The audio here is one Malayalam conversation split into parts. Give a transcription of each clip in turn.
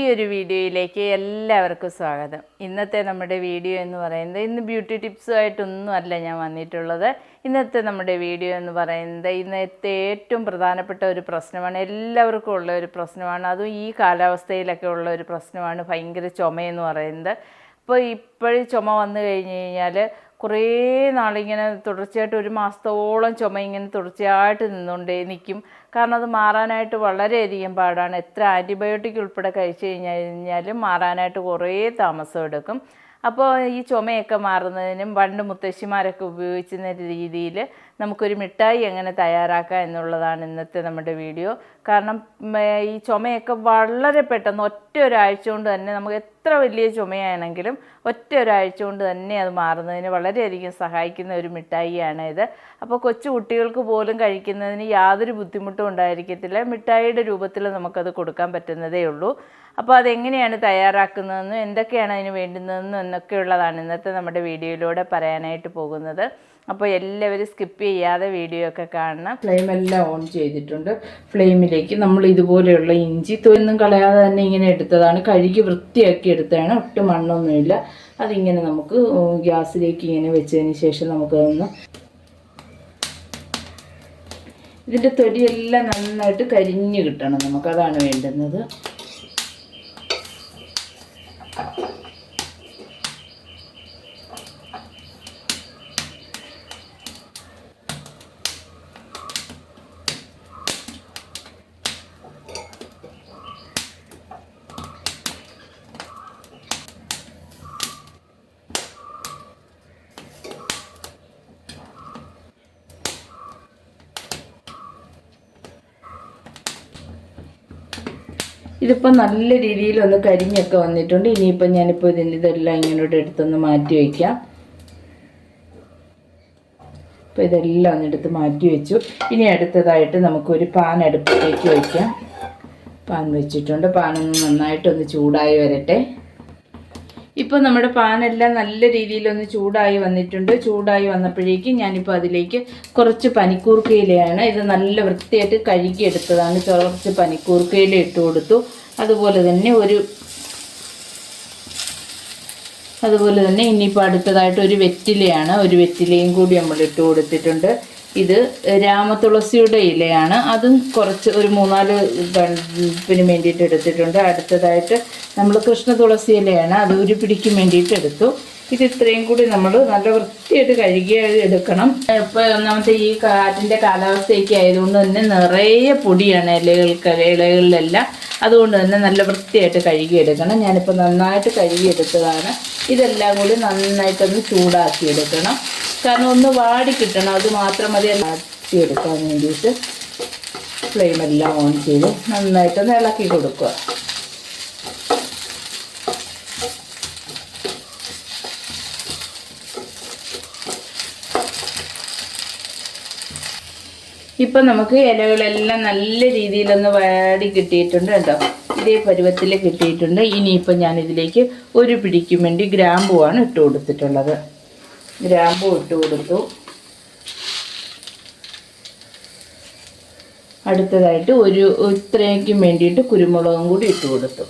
ഈ ഒരു വീഡിയോയിലേക്ക് എല്ലാവർക്കും സ്വാഗതം. ഇന്നത്തെ നമ്മുടെ വീഡിയോ എന്ന് പറയുന്നത് ഇന്ന് ബ്യൂട്ടി ടിപ്സുമായിട്ടൊന്നും അല്ല ഞാൻ വന്നിട്ടുള്ളത്. ഇന്നത്തെ നമ്മുടെ വീഡിയോ എന്ന് പറയുന്നത് ഇന്നത്തെ ഏറ്റവും പ്രധാനപ്പെട്ട ഒരു പ്രശ്നമാണ് എല്ലാവർക്കും ഉള്ള ഒരു പ്രശ്നമാണ് അതും ഈ കാലാവസ്ഥയിലൊക്കെ ഉള്ള ഒരു പ്രശ്നമാണ് ഭയങ്കര ചുമയെന്ന് പറയുന്നത്. അപ്പോൾ ഇപ്പോഴും ചുമ വന്നു കഴിഞ്ഞ് കഴിഞ്ഞാൽ കുറേ നാളിങ്ങനെ തുടർച്ചയായിട്ട് ഒരു മാസത്തോളം ചുമ ഇങ്ങനെ തുടർച്ചയായിട്ട് നിന്നുകൊണ്ടേ നിൽക്കും കാരണം അത് മാറാനായിട്ട് വളരെയധികം പാടാണ്. എത്ര ആന്റിബയോട്ടിക് ഉൾപ്പെടെ കഴിച്ചു കഴിഞ്ഞു കഴിഞ്ഞാലും മാറാനായിട്ട് കുറേ താമസം എടുക്കും. അപ്പോൾ ഈ ചുമയൊക്കെ മാറുന്നതിനും പണ്ട് മുത്തശ്ശിമാരൊക്കെ ഉപയോഗിച്ചിരുന്ന രീതിയിൽ നമുക്കൊരു മിഠായി എങ്ങനെ തയ്യാറാക്കാം എന്നുള്ളതാണ് ഇന്നത്തെ നമ്മുടെ വീഡിയോ. കാരണം ഈ ചുമയൊക്കെ വളരെ പെട്ടെന്ന് ഒറ്റ ഒരാഴ്ച കൊണ്ട് തന്നെ നമുക്ക് എത്ര വലിയ ചുമയാണെങ്കിലും ഒറ്റ ഒരാഴ്ച കൊണ്ട് തന്നെ അത് മാറുന്നതിന് വളരെയധികം സഹായിക്കുന്ന ഒരു മിഠായിയാണ് ഇത് അപ്പോൾ കൊച്ചു കുട്ടികൾക്ക് പോലും കഴിക്കുന്നതിന് യാതൊരു ബുദ്ധിമുട്ടും ഉണ്ടായിരിക്കത്തില്ല. മിഠായിയുടെ രൂപത്തിൽ നമുക്കത് കൊടുക്കാൻ പറ്റുന്നതേ ഉള്ളൂ. അപ്പോൾ അതെങ്ങനെയാണ് തയ്യാറാക്കുന്നതെന്നും എന്തൊക്കെയാണ് അതിന് വേണ്ടുന്നതെന്നും എന്നൊക്കെയുള്ളതാണ് ഇന്നത്തെ നമ്മുടെ വീഡിയോയിലൂടെ പറയാനായിട്ട് പോകുന്നത്. അപ്പോൾ എല്ലാവരും സ്കിപ്പ് ചെയ്യാതെ വീഡിയോ ഒക്കെ കാണണം. ഫ്ലെയിം എല്ലാം ഓൺ ചെയ്തിട്ടുണ്ട്. ഫ്ലെയിമിലേക്ക് നമ്മൾ ഇതുപോലെയുള്ള ഇഞ്ചി തൊന്നും കളയാതെ തന്നെ ഇങ്ങനെ എടുത്തതാണ്. കഴുകി വൃത്തിയാക്കി എടുത്തതാണ്. ഒട്ടും മണ്ണൊന്നുമില്ല. അതിങ്ങനെ നമുക്ക് ഗ്യാസിലേക്ക് ഇങ്ങനെ വെച്ചതിന് ശേഷം നമുക്കതൊന്ന് ഇതിന്റെ തൊലിയെല്ലാം നന്നായിട്ട് കരിഞ്ഞ് കിട്ടണം നമുക്കതാണ് വേണ്ടുന്നത്. ഇതിപ്പോൾ നല്ല രീതിയിൽ ഒന്ന് കരിഞ്ഞൊക്കെ വന്നിട്ടുണ്ട്. ഇനിയിപ്പോൾ ഞാനിപ്പോൾ ഇതിന്റെ ഇതെല്ലാം ഇങ്ങോട്ട് എടുത്തൊന്ന് മാറ്റി വയ്ക്കാം അപ്പോൾ ഇതെല്ലാം ഒന്ന് എടുത്ത് മാറ്റി വെച്ചു. ഇനി അടുത്തതായിട്ട് നമുക്കൊരു പാൻ അടുപ്പിലേക്ക് വയ്ക്കാം പാൻ വെച്ചിട്ടുണ്ട്. പാനൊന്ന് നന്നായിട്ടൊന്ന് ചൂടായി വരട്ടെ. ഇപ്പോൾ നമ്മുടെ പാനെല്ലാം നല്ല രീതിയിലൊന്ന് ചൂടായി വന്നിട്ടുണ്ട്. ചൂടായി വന്നപ്പോഴേക്കും ഞാനിപ്പോൾ അതിലേക്ക് കുറച്ച് പനിക്കൂർക്കയിലയാണ് ഇത് നല്ല വൃത്തിയായിട്ട് കഴുകിയെടുത്തതാണ്. കുറച്ച് പനിക്കൂർക്കയില ഇട്ട് കൊടുത്തു. അതുപോലെ തന്നെ ഒരു അതുപോലെ തന്നെ ഇനിയിപ്പോൾ അടുത്തതായിട്ട് ഒരു വെറ്റിലയാണ്. ഒരു വെറ്റിലയും കൂടി നമ്മൾ ഇട്ട് കൊടുത്തിട്ടുണ്ട്. ഇത് രാമതുളസിയുടെ ഇലയാണ്. അതും കുറച്ച് ഒരു മൂന്നാൽ പിന്നെ വേണ്ടിയിട്ട് എടുത്തിട്ടുണ്ട്. അടുത്തതായിട്ട് നമ്മൾ കൃഷ്ണ തുളസി ഇലയാണ്. അത് ഒരു പിടിക്ക് വേണ്ടിയിട്ട് എടുത്തു. ഇത് ഇത്രയും കൂടി നമ്മൾ നല്ല വൃത്തിയായിട്ട് കഴുകി എടുക്കണം. ഇപ്പോൾ ഒന്നാമത്തെ ഈ കാറ്റിന്റെ കാലാവസ്ഥയൊക്കെ ആയതുകൊണ്ട് തന്നെ നിറയെ പൊടിയാണ് ഇലകൾക്ക് ഇലകളിലെല്ലാം. അതുകൊണ്ട് തന്നെ നല്ല വൃത്തിയായിട്ട് കഴുകി എടുക്കണം. ഞാനിപ്പോൾ നന്നായിട്ട് കഴുകി എടുത്തതാണ്. ഇതെല്ലാം കൂടി നന്നായിട്ടൊന്ന് ചൂടാക്കി എടുക്കണം. കാരണം ഒന്ന് വാടി കിട്ടണം അത് മാത്രം മതി. എടുക്കാൻ വേണ്ടിയിട്ട് ഫ്ലെയിമെല്ലാം ഓൺ ചെയ്ത് നന്നായിട്ടൊന്ന് ഇളക്കി കൊടുക്കുക. ഇപ്പം നമുക്ക് ഇലകളെല്ലാം നല്ല രീതിയിലൊന്ന് വാടി കിട്ടിയിട്ടുണ്ട് കേട്ടോ. ഇതേ പരുവത്തിൽ കിട്ടിയിട്ടുണ്ട്. ഇനിയിപ്പം ഞാനിതിലേക്ക് ഒരു പിടിക്കും വേണ്ടി ഗ്രാമ്പുവാണ് ഇട്ട് കൊടുത്തിട്ടുള്ളത്. ഗ്രാമ്പു ഇട്ട് കൊടുത്തു. അടുത്തതായിട്ട് ഒരു ഇത്രയ്ക്കും വേണ്ടിയിട്ട് കുരുമുളകും കൂടി ഇട്ട് കൊടുത്തു.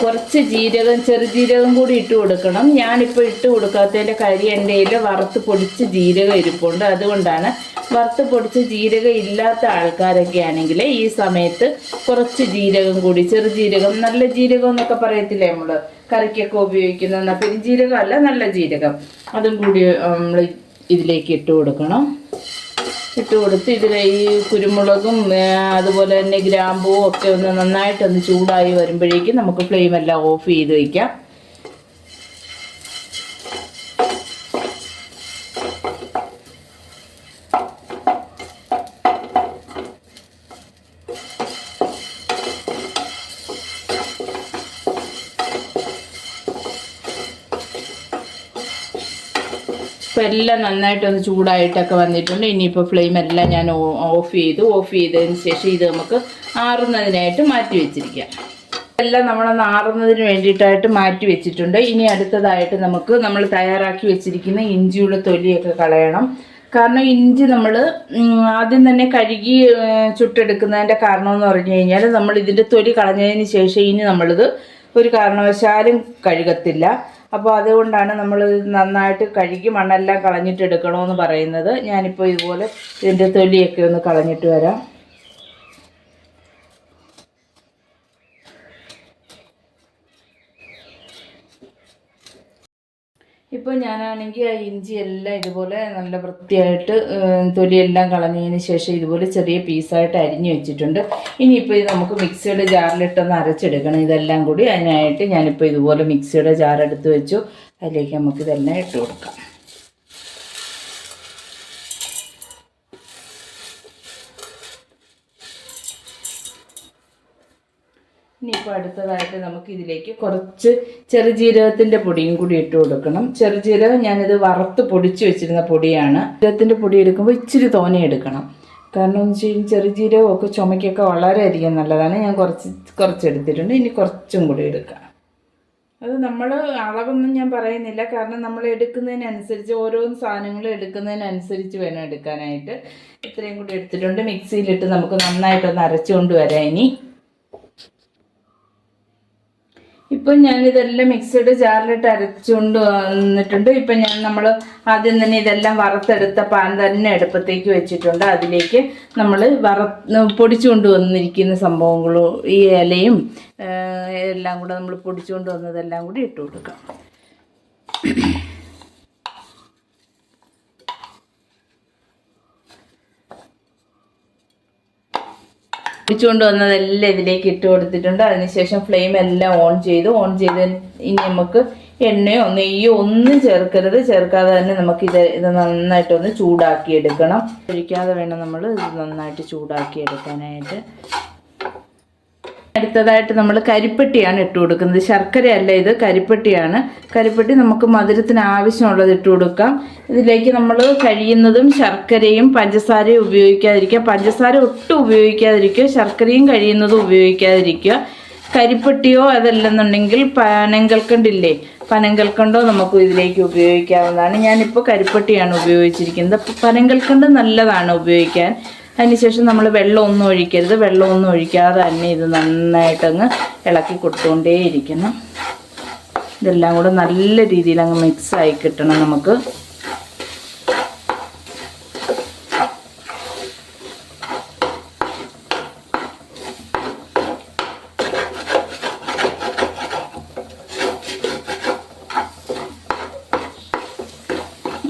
കുറച്ച് ജീരകം ചെറുജീരകം കൂടി ഇട്ട് കൊടുക്കണം. ഞാനിപ്പോൾ ഇട്ട് കൊടുക്കാത്തതിന്റെ കരി എന്റെ കയ്യിൽ വറുത്ത് പൊടിച്ച് ജീരകം ഇരിപ്പുണ്ട്. അതുകൊണ്ടാണ് വറുത്ത് പൊടിച്ച് ജീരകം ഇല്ലാത്ത ആൾക്കാരൊക്കെ ആണെങ്കിൽ ഈ സമയത്ത് കുറച്ച് ജീരകം കൂടി ചെറുജീരകം നല്ല ജീരകം എന്നൊക്കെ പറയത്തില്ലേ നമ്മൾ കറിക്കൊക്കെ ഉപയോഗിക്കുന്ന പെരുംജീരകം അല്ല നല്ല ജീരകം. അതും കൂടി നമ്മൾ ഇതിലേക്ക് ഇട്ട് കൊടുക്കണം. ഇട്ട് കൊടുത്ത് ഇതിൽ ഈ കുരുമുളകും അതുപോലെ തന്നെ ഗ്രാമ്പൂ ഒക്കെ ഒന്ന് നന്നായിട്ടൊന്ന് ചൂടായി വരുമ്പോഴേക്കും നമുക്ക് ഫ്ലെയിം എല്ലാം ഓഫ് ചെയ്ത് വയ്ക്കാം ഇപ്പോൾ എല്ലാം നന്നായിട്ടൊന്ന് ചൂടായിട്ടൊക്കെ വന്നിട്ടുണ്ട്. ഇനിയിപ്പോൾ ഫ്ലെയിം എല്ലാം ഞാൻ ഓഫ് ചെയ്തു. ഓഫ് ചെയ്തതിന് ശേഷം ഇത് നമുക്ക് ആറുന്നതിനായിട്ട് മാറ്റി വെച്ചിരിക്കാം. എല്ലാം നമ്മളൊന്ന് ആറുന്നതിന് വേണ്ടിയിട്ടായിട്ട് മാറ്റി വെച്ചിട്ടുണ്ട്. ഇനി അടുത്തതായിട്ട് നമുക്ക് നമ്മൾ തയ്യാറാക്കി വെച്ചിരിക്കുന്ന ഇഞ്ചിയുടെ തൊലിയൊക്കെ കളയണം. കാരണം ഇഞ്ചി നമ്മൾ ആദ്യം തന്നെ കഴുകി ചുട്ടെടുക്കുന്നതിന്റെ കാരണമെന്ന് പറഞ്ഞു കഴിഞ്ഞാൽ നമ്മൾ ഇതിന്റെ തൊലി കളഞ്ഞതിന് ശേഷം ഇനി നമ്മളിത് ഒരു കാരണവശാലും കഴുകത്തില്ല. അപ്പോൾ അതുകൊണ്ടാണ് നമ്മൾ നന്നായിട്ട് കഴുകി മണ്ണെല്ലാം കളഞ്ഞിട്ട് എടുക്കണമെന്ന് പറയുന്നത്. ഞാനിപ്പോൾ ഇതുപോലെ ഇതിന്റെ തൊലിയൊക്കെ ഒന്ന് കളഞ്ഞിട്ട് വരാം. ഇപ്പോൾ ഞാനാണെങ്കിൽ ആ ഇഞ്ചി എല്ലാം ഇതുപോലെ നല്ല വൃത്തിയായിട്ട് തൊലി തൊലിയെല്ലാം കളഞ്ഞതിന് ശേഷം ഇതുപോലെ ചെറിയ പീസായിട്ട് അരിഞ്ഞു വെച്ചിട്ടുണ്ട്. ഇനിയിപ്പോൾ ഇത് നമുക്ക് മിക്സിയുടെ ജാറിലിട്ടൊന്ന് അരച്ചെടുക്കണം. ഇതെല്ലാം കൂടി അതിനായിട്ട് ഞാനിപ്പോൾ ഇതുപോലെ മിക്സിയുടെ ജാറെടുത്ത് വെച്ചു. അതിലേക്ക് നമുക്ക് ഇതെല്ലാം ഇട്ട് കൊടുക്കാം. ഇനിയിപ്പോൾ അടുത്തതായിട്ട് നമുക്ക് ഇതിലേക്ക് കുറച്ച് ചെറുജീരകത്തിന്റെ പൊടിയും കൂടി ഇട്ട് കൊടുക്കണം. ചെറുജീരകം ഞാനിത് വറുത്ത് പൊടിച്ച് വെച്ചിരുന്ന പൊടിയാണ്. ജീരകത്തിന്റെ പൊടി എടുക്കുമ്പോൾ ഇച്ചിരി തോനെ എടുക്കണം. കാരണം എന്ന് വെച്ച് കഴിഞ്ഞാൽ ചെറുജീരകമൊക്കെ ചുമയ്ക്കൊക്കെ വളരെയധികം നല്ലതാണ്. ഞാൻ കുറച്ച് കുറച്ച് എടുത്തിട്ടുണ്ട് ഇനി കുറച്ചും കൂടി എടുക്കാം. അത് നമ്മൾ അളവൊന്നും ഞാൻ പറയുന്നില്ല. കാരണം നമ്മൾ എടുക്കുന്നതിനനുസരിച്ച് ഓരോ സാധനങ്ങളും എടുക്കുന്നതിനനുസരിച്ച് വേണം എടുക്കാനായിട്ട്. ഇത്രയും കൂടി എടുത്തിട്ടുണ്ട്. മിക്സിയിലിട്ട് നമുക്ക് നന്നായിട്ടൊന്ന് അരച്ചുകൊണ്ട് വരാം ഇനി. ഇപ്പം ഞാനിതെല്ലാം മിക്സഡ് ജാറിലിട്ട് അരച്ചുകൊണ്ട് വന്നിട്ടുണ്ട്. ഇപ്പം ഞാൻ നമ്മൾ ആദ്യം തന്നെ ഇതെല്ലാം വറുത്തെടുത്ത പാൻ തന്നെ അടുപ്പത്തേക്ക് വെച്ചിട്ടുണ്ട്. അതിലേക്ക് നമ്മൾ വറ പൊടിച്ചുകൊണ്ട് വന്നിരിക്കുന്ന സംഭവങ്ങളും ഈ ഇലയും എല്ലാം കൂടെ നമ്മൾ പൊടിച്ചുകൊണ്ട് വന്നതെല്ലാം കൂടി ഇട്ട് കൊടുക്കാം. പൊടിച്ചുകൊണ്ട് വന്നതെല്ലാം ഇതിലേക്ക് ഇട്ട് കൊടുത്തിട്ടുണ്ട്. അതിനുശേഷം ഫ്ലെയിം എല്ലാം ഓൺ ചെയ്തു. ഓൺ ചെയ്ത് ഇനി നമുക്ക് എണ്ണയോ നെയ്യോ ഒന്നും ചേർക്കരുത്. ചേർക്കാതെ തന്നെ നമുക്ക് ഇത് ഇത് നന്നായിട്ടൊന്ന് ചൂടാക്കി എടുക്കണം ഒഴിക്കാതെ വേണം നമ്മൾ ഇത് നന്നായിട്ട് ചൂടാക്കി എടുക്കാനായിട്ട് അടുത്തതായിട്ട് നമ്മൾ കരിപ്പെട്ടിയാണ് ഇട്ട് കൊടുക്കുന്നത്. ശർക്കരയല്ല ഇത് കരിപ്പെട്ടിയാണ്. കരിപ്പെട്ടി നമുക്ക് മധുരത്തിന് ആവശ്യമുള്ളത് ഇട്ട് കൊടുക്കാം. ഇതിലേക്ക് നമ്മൾ കഴിയുന്നതും ശർക്കരയും പഞ്ചസാരയും ഉപയോഗിക്കാതിരിക്കുക. പഞ്ചസാര ഒട്ടും ഉപയോഗിക്കാതിരിക്കുക. ശർക്കരയും കഴിയുന്നതും ഉപയോഗിക്കാതിരിക്കുക. കരിപ്പെട്ടിയോ അതല്ലെന്നുണ്ടെങ്കിൽ പനങ്കൽക്കണ്ടില്ലേ പനങ്കൽക്കണ്ടോ നമുക്ക് ഇതിലേക്ക് ഉപയോഗിക്കാവുന്നതാണ്. ഞാനിപ്പോൾ കരിപ്പെട്ടിയാണ് ഉപയോഗിച്ചിരിക്കുന്നത്. പനങ്കൽക്കണ്ട് നല്ലതാണ് ഉപയോഗിക്കാൻ. അതിനുശേഷം നമ്മൾ വെള്ളമൊന്നും ഒഴിക്കരുത്. വെള്ളമൊന്നും ഒഴിക്കാതെ തന്നെ ഇത് നന്നായിട്ടങ്ങ് ഇളക്കി കൊടുത്തുകൊണ്ടേയിരിക്കണം. ഇതെല്ലാം കൂടെ നല്ല രീതിയിൽ അങ്ങ് മിക്സായി കിട്ടണം നമുക്ക്.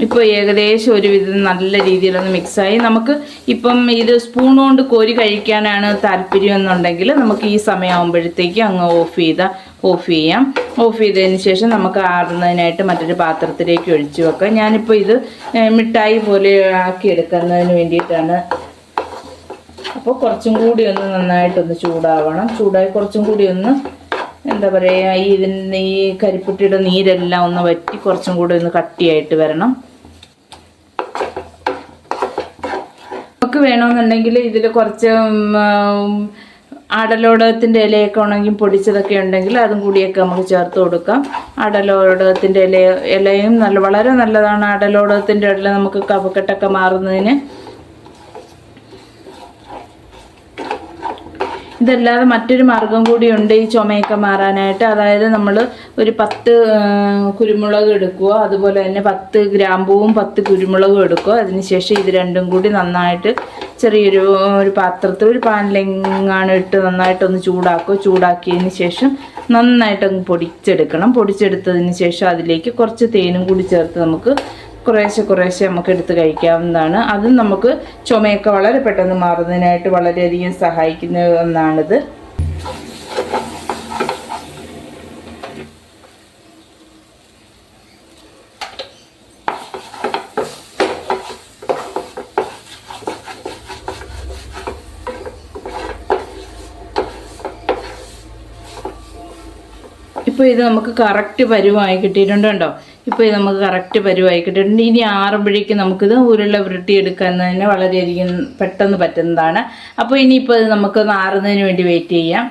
ഇപ്പോൾ ഏകദേശം ഒരുവിധം നല്ല രീതിയിലൊന്ന് മിക്സായി നമുക്ക് ഇപ്പം ഇത് സ്പൂൺ കൊണ്ട് കോരി കഴിക്കാനാണ് താല്പര്യം എന്നുണ്ടെങ്കിൽ നമുക്ക് ഈ സമയമാകുമ്പോഴത്തേക്ക് അങ്ങ് ഓഫ് ചെയ്ത ഓഫ് ചെയ്യാം. ഓഫ് ചെയ്തതിന് ശേഷം നമുക്ക് ആറുന്നതിനായിട്ട് മറ്റൊരു പാത്രത്തിലേക്ക് ഒഴിച്ചു വെക്കാം. ഞാനിപ്പോൾ ഇത് മിഠായി പോലെ ആക്കി എടുക്കുന്നതിന് വേണ്ടിയിട്ടാണ്. അപ്പോൾ കുറച്ചും കൂടി ഒന്ന് നന്നായിട്ടൊന്ന് ചൂടാവണം. ചൂടായി കുറച്ചും കൂടി ഒന്ന് എന്താ പറയുക ഈ ഇതിന്റെ ഈ കരിപ്പുട്ടിയുടെ നീരെല്ലാം ഒന്ന് വറ്റി കുറച്ചും കൂടി ഒന്ന് കട്ടിയായിട്ട് വരണം. വേണമെന്നുണ്ടെങ്കിൽ ഇതിൽ കുറച്ച് അടലോടകത്തിന്റെ ഇലയൊക്കെ ഉണങ്ങി പൊടിച്ചതൊക്കെ ഉണ്ടെങ്കിൽ അതും കൂടിയൊക്കെ നമുക്ക് ചേർത്ത് കൊടുക്കാം. അടലോടകത്തിന്റെ ഇല ഇലയും നല്ല വളരെ നല്ലതാണ്. അടലോടകത്തിന്റെ ഇല നമുക്ക് കഫക്കെട്ടൊക്കെ മാറുന്നതിന് ഇതല്ലാതെ മറ്റൊരു മാർഗം കൂടിയുണ്ട് ഈ ചുമയൊക്കെ മാറാനായിട്ട്. അതായത് നമ്മൾ ഒരു പത്ത് കുരുമുളക് എടുക്കുക അതുപോലെ തന്നെ പത്ത് ഗ്രാമ്പൂവും പത്ത് കുരുമുളകും എടുക്കുക അതിനുശേഷം ഇത് രണ്ടും കൂടി നന്നായിട്ട് ചെറിയൊരു ഒരു പാത്രത്തിൽ ഒരു പാനിലെങ്ങാണ് ഇട്ട് നന്നായിട്ടൊന്ന് ചൂടാക്കുക. ചൂടാക്കിയതിന് ശേഷം നന്നായിട്ടങ്ങ് പൊടിച്ചെടുക്കണം. പൊടിച്ചെടുത്തതിന് ശേഷം അതിലേക്ക് കുറച്ച് തേനും കൂടി ചേർത്ത് നമുക്ക് കുറേശ്ശെ കുറേശ്ശെ നമുക്ക് എടുത്ത് കഴിക്കാവുന്നതാണ്. അതും നമുക്ക് ചുമയൊക്കെ വളരെ പെട്ടെന്ന് മാറുന്നതിനായിട്ട് വളരെയധികം സഹായിക്കുന്ന ഒന്നാണിത്. ഇപ്പോൾ ഇത് നമുക്ക് കറക്റ്റ് പരുവമായി കിട്ടിയിട്ടുണ്ട് ഇപ്പോൾ ഇത് നമുക്ക് കറക്റ്റ് പരുവായി കിട്ടിയിട്ടുണ്ട് ഇനി ആറുമ്പോഴേക്കും നമുക്കിത് ഉരുള ഉരുട്ടിയെടുക്കാൻ തന്നെ വളരെയധികം പെട്ടെന്ന് പറ്റുന്നതാണ്. അപ്പോൾ ഇനിയിപ്പോൾ ഇത് നമുക്കൊന്ന് ആറുന്നതിന് വേണ്ടി വെയിറ്റ് ചെയ്യാം.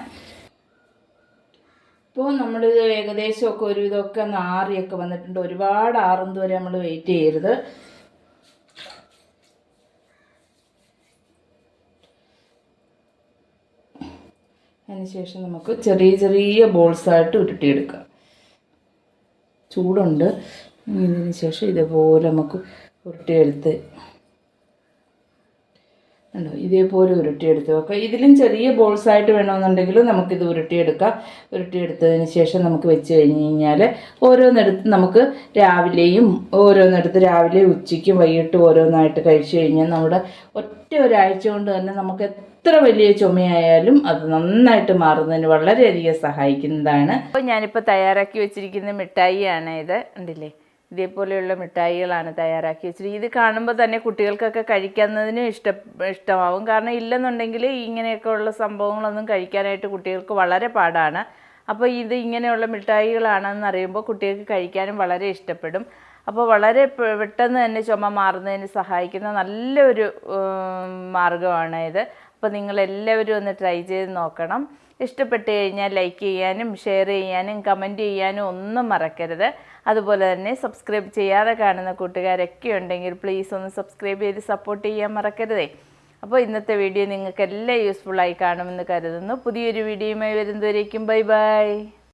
ഇപ്പോൾ നമ്മൾ ഏകദേശമൊക്കെ ഒരുവിധമൊക്കെ ഒന്ന് ആറിയൊക്കെ വന്നിട്ടുണ്ട്. ഒരുപാട് ആറും തോരെ നമ്മൾ വെയിറ്റ് ചെയ്യരുത്. അതിനുശേഷം നമുക്ക് ചെറിയ ചെറിയ ബോൾസായിട്ട് ഉരുട്ടിയെടുക്കാം. ചൂടുണ്ട്. ഇതിന് ശേഷം ഇതേപോലെ നമുക്ക് ഉരുട്ടിയെടുത്ത് ഉണ്ടോ ഇതേപോലെ ഉരുട്ടിയെടുത്ത് വെക്കാം. ഇതിലും ചെറിയ ബോൾസ് ആയിട്ട് വേണമെന്നുണ്ടെങ്കിൽ നമുക്കിത് ഉരുട്ടിയെടുക്കാം. ഉരുട്ടിയെടുത്തതിന് ശേഷം നമുക്ക് വെച്ച് കഴിഞ്ഞ് കഴിഞ്ഞാൽ ഓരോന്നെടുത്ത് നമുക്ക് രാവിലെയും ഓരോന്നെടുത്ത് രാവിലെ ഉച്ചയ്ക്കും വൈകിട്ടും ഓരോന്നായിട്ട് കഴിച്ചു കഴിഞ്ഞാൽ നമ്മുടെ ഒറ്റ ഒരാഴ്ച കൊണ്ട് തന്നെ നമുക്ക് എത്ര വലിയ ചുമയായാലും അത് നന്നായിട്ട് മാറുന്നതിന് വളരെയധികം സഹായിക്കുന്നതാണ്. അപ്പോൾ ഞാനിപ്പോൾ തയ്യാറാക്കി വെച്ചിരിക്കുന്ന മിഠായിയാണ് ഇത്. ഉണ്ടല്ലേ ഇതേപോലെയുള്ള മിഠായികളാണ് തയ്യാറാക്കി വെച്ചിരിക്കുന്നത്. ഇത് കാണുമ്പോൾ തന്നെ കുട്ടികൾക്കൊക്കെ കഴിക്കുന്നതിനും ഇഷ്ട ഇഷ്ടമാവും. കാരണം ഇല്ലെന്നുണ്ടെങ്കിൽ ഇങ്ങനെയൊക്കെ ഉള്ള സംഭവങ്ങളൊന്നും കഴിക്കാനായിട്ട് കുട്ടികൾക്ക് വളരെ പാടാണ്. അപ്പോൾ ഇത് ഇങ്ങനെയുള്ള മിഠായികളാണെന്ന് അറിയുമ്പോൾ കുട്ടികൾക്ക് കഴിക്കാനും വളരെ ഇഷ്ടപ്പെടും. അപ്പോൾ വളരെ പെട്ടെന്ന് തന്നെ ചുമ മാറുന്നതിന് സഹായിക്കുന്ന നല്ലൊരു മാർഗമാണ് ഇത്. അപ്പോൾ നിങ്ങളെല്ലാവരും ഒന്ന് ട്രൈ ചെയ്ത് നോക്കണം. ഇഷ്ടപ്പെട്ട് കഴിഞ്ഞാൽ ലൈക്ക് ചെയ്യാനും ഷെയർ ചെയ്യാനും കമന്റ് ചെയ്യാനും ഒന്നും മറക്കരുത്. അതുപോലെ തന്നെ സബ്സ്ക്രൈബ് ചെയ്യാതെ കാണുന്ന കൂട്ടുകാരൊക്കെ ഉണ്ടെങ്കിൽ പ്ലീസ് ഒന്ന് സബ്സ്ക്രൈബ് ചെയ്ത് സപ്പോർട്ട് ചെയ്യാൻ മറക്കരുതേ. അപ്പോൾ ഇന്നത്തെ വീഡിയോ നിങ്ങൾക്ക് എല്ലാം യൂസ്ഫുള്ളായി കാണുമെന്ന് കരുതുന്നു. പുതിയൊരു വീഡിയോയുമായി വരുന്നവരേക്കും ബൈ ബൈ